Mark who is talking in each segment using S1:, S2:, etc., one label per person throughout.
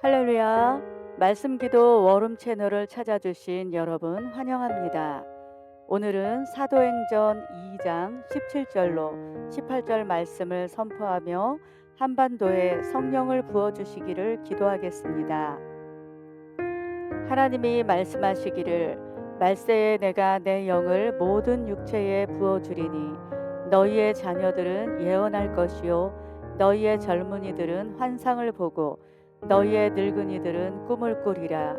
S1: 할렐루야. 말씀 기도 워름 채널을 찾아주신 여러분 환영합니다. 오늘은 사도행전 2장 17절로 18절 말씀을 선포하며 한반도에 성령을 부어주시기를 기도하겠습니다. 하나님이 말씀하시기를 말세에 내가 내 영을 모든 육체에 부어주리니 너희의 자녀들은 예언할 것이요 너희의 젊은이들은 환상을 보고 너희의 늙은이들은 꿈을 꾸리라.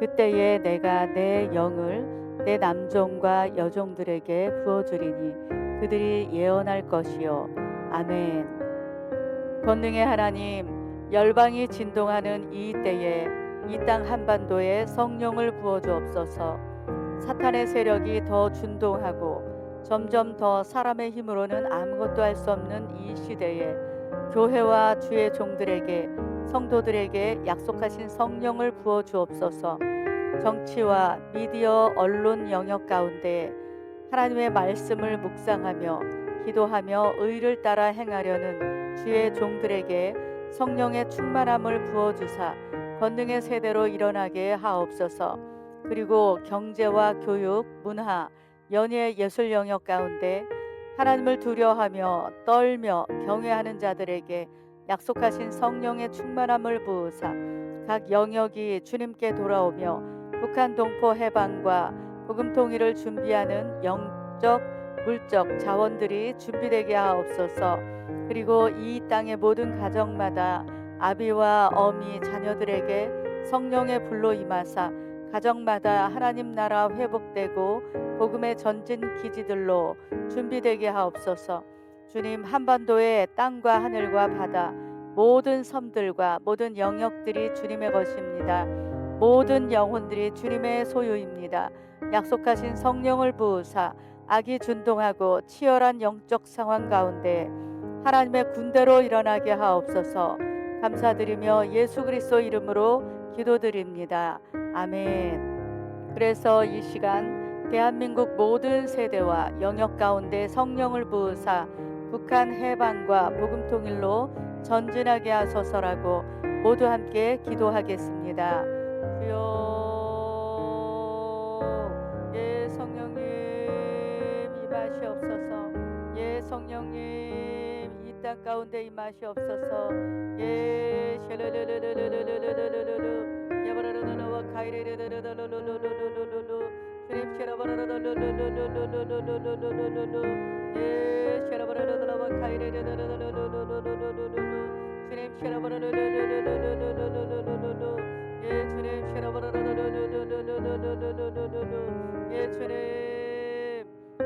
S1: 그때에 내가 내 영을 내 남종과 여종들에게 부어주리니 그들이 예언할 것이요. 아멘. 권능의 하나님, 열방이 진동하는 이 때에 이 땅 한반도에 성령을 부어주옵소서. 사탄의 세력이 더 준동하고 점점 더 사람의 힘으로는 아무것도 할 수 없는 이 시대에 교회와 주의 종들에게 성도들에게 약속하신 성령을 부어 주옵소서. 정치와 미디어 언론 영역 가운데 하나님의 말씀을 묵상하며 기도하며 의를 따라 행하려는 주의 종들에게 성령의 충만함을 부어 주사 권능의 세대로 일어나게 하옵소서. 그리고 경제와 교육, 문화, 연예 예술 영역 가운데 하나님을 두려워하며 떨며 경외하는 자들에게 약속하신 성령의 충만함을 부으사 각 영역이 주님께 돌아오며 북한 동포 해방과 복음 통일을 준비하는 영적 물적 자원들이 준비되게 하옵소서. 그리고 이 땅의 모든 가정마다 아비와 어미 자녀들에게 성령의 불로 임하사 가정마다 하나님 나라 회복되고 복음의 전진 기지들로 준비되게 하옵소서. 주님 한반도의 땅과 하늘과 바다 모든 섬들과 모든 영역들이 주님의 것입니다. 모든 영혼들이 주님의 소유입니다. 약속하신 성령을 부으사 악이 준동하고 치열한 영적 상황 가운데 하나님의 군대로 일어나게 하옵소서. 감사드리며 예수 그리스도 이름으로 기도드립니다. 아멘. 그래서 이 시간 대한민국 모든 세대와 영역 가운데 성령을 부으사 북한 해방과 복음 통일로 전진하게 하소서라고 모두 함께 기도하겠습니다. 주여 예 성령님 임하시옵소서 예 성령님 이 땅 가운데 임하시옵소서 예 샬라라라라라라라라라라 야바라라라와 가이레라라라라라라라라라 주님 샬라바라라라라라라라라라라라 예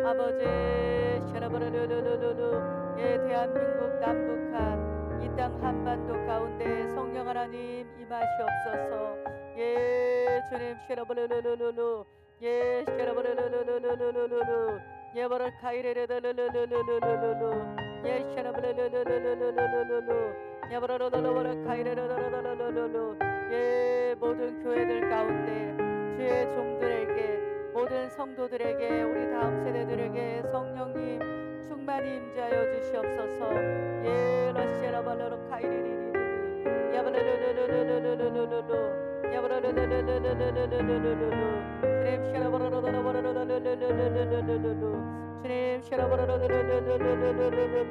S1: 아버지 예 대한민국 남북한 이 땅 한반도 가운데 성령 하나님 임하시옵소서 예 주님 쉐라브르르르르예 쉐라브르르르르르르르 예 모든 교회들 가운데 주의 종들에게 모든 성도들에게 우리 다음 세대들에게 성령님 충만히 임재하여 주시옵소서 예 러시아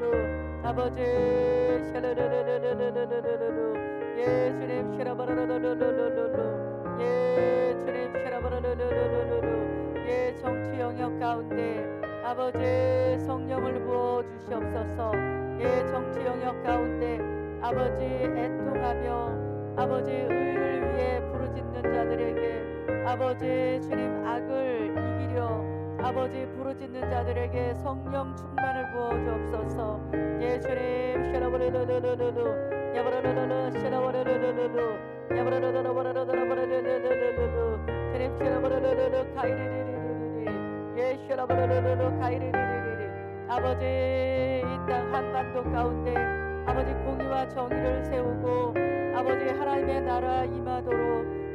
S1: 주님 아버지 예 주님 샤라바라라라라라라라 예 주님 예 정치 영역 가운데 아버지 성령을 부어 주시옵소서 예 정치 영역 가운데 아버지 애통하며 아버지 의를 위해 부르짖는 자들에게 아버지 주님 악을 이기려 아버지 부르짖는 자들에게 성령 충만을 부어 주옵소서. 예 주님. 샤라바르르르르르 야바라르르르 샤라바르르르르 야바라르르르르르르르르르르 주님 샤라바르르르르 가이르르르르르 예 샤라바르르르르 가이르르르르 아버지 이 땅 한반도 가운데 아버지 공의와 정의를 세우고 아버지 하나님의 나라 임하도록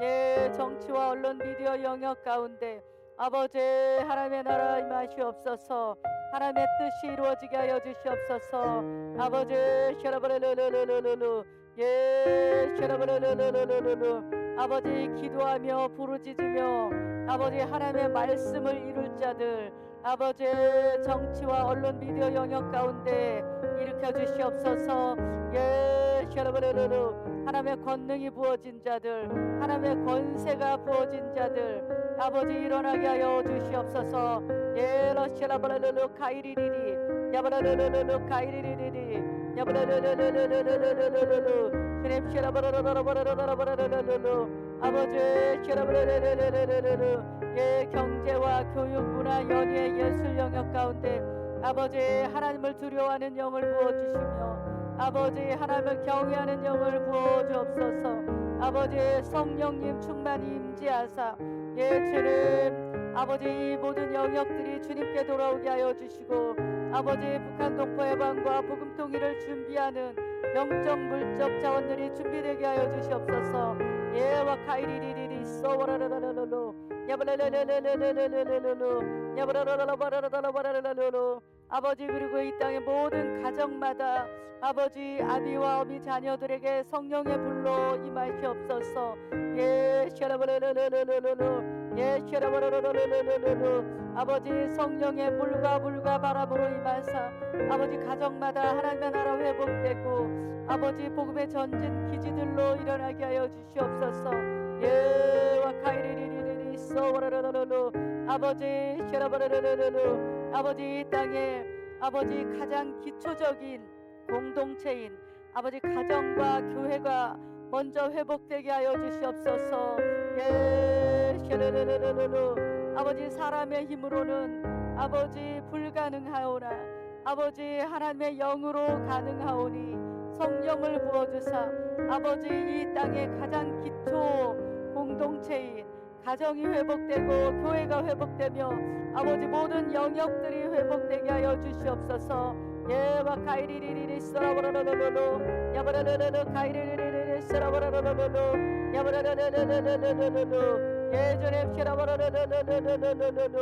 S1: 예 정치와 언론 미디어 영역 가운데 아버지 하나님의 나라 임하시 없어서. 하나님의 뜻이 이루어지게 하여 주시옵소서. 아버지 샤라바르르르르르르 예 샤라바르르르르르르 아버지 기도하며 부르짖으며 아버지 하나님의 말씀을 이룰 자들 아버지 정치와 언론 미디어 영역 가운데 일으켜 주시옵소서 예 샤라바르르르 하나님의 권능이 부어진 자들 하나님의 권세가 부어진 자들 아버지 일어나게 하여 주시옵소서 예 러시라바르르르 카이리리리 야바르르르르 카이리리리리 야바르르르르르르르르르르 주님 샤라바르르르르르르르르르 아버지 샤라바르르르르르르르 예경 교육 문화 연예 예술 영역 가운데 아버지 하나님을 두려워하는 영을 부어주시며 아버지 하나님을 경외하는 영을 부어주옵소서. 아버지 성령님 충만히 임재하사 예 주님 아버지 이 모든 영역들이 주님께 돌아오게 하여 주시고 아버지 북한 동포 해방과 복음 통일을 준비하는 영적 물적 자원들이 준비되게 하여 주시옵소서. 예와 카이리리리리 소와라라라라로 아버지 그리고 이 땅의 모든 가정마다 아버지 아비와 어미 자녀들에게 성령의 불로 임하시옵소서 예 예, 아버지 성령의 물과 물과 바람으로 임하사 아버지 가정마다 하나님의 나라 회복되고 아버지 복음의 전진 기지들로 일어나게 하여 주시옵소서 예 와카이리리리 리 소와라라라로 아버지 샤라바라라라로 아버지 이 땅에 아버지 가장 기초적인 공동체인 아버지 가정과 교회가 먼저 회복되게 하여 주시옵소서. 예 샤라라라라로 아버지 사람의 힘으로는 아버지 불가능하오나 아버지 하나님의 영으로 가능하오니 성령을 부어주사 아버지 이 땅의 가장 기초 공동체인 가정이 회복되고 교회가 회복되며 아버지 모든 영역들이 회복되게 하여 주시옵소서. 예와 카이리리리리 쓰라버라라라로 야바라라라라 카이리리리리 쓰라버라라라로 야바라라라라라라로 예전에 쉐라버라라라라라라라로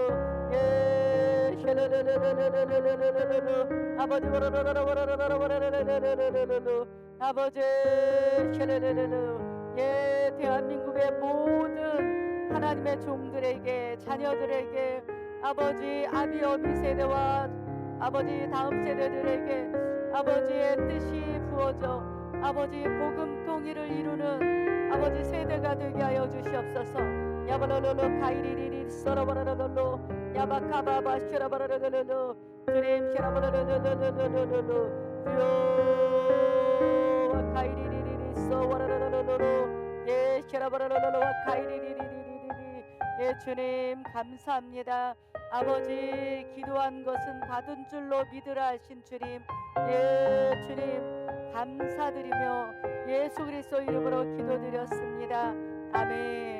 S1: 예 쉐라라라라라라라라로 아버지 버라라라라라라라라라라로 아버지 쉐라라라라 예 대한민국의 모든 하나님의 종들에게 자녀들에게 아버지 아비 어미 세대와 아버지 다음 세대들에게 아버지의 뜻이 부어져 아버지 복음 통일을 이루는 아버지 세대가 되게 하여 주시옵소서. 야바라로로 카이리리리 썰어버라로로 야바카바바 슈라바라로로 주님 슈라바라로로로로로로 주여 카이리리리 썰어버라로로 예 슈라바라로로 카이리리리리리리 예 주님 감사합니다. 아버지 기도한 것은 받은 줄로 믿으라 하신 주님. 예 주님 감사드리며 예수 그리스도 이름으로 기도드렸습니다. 아멘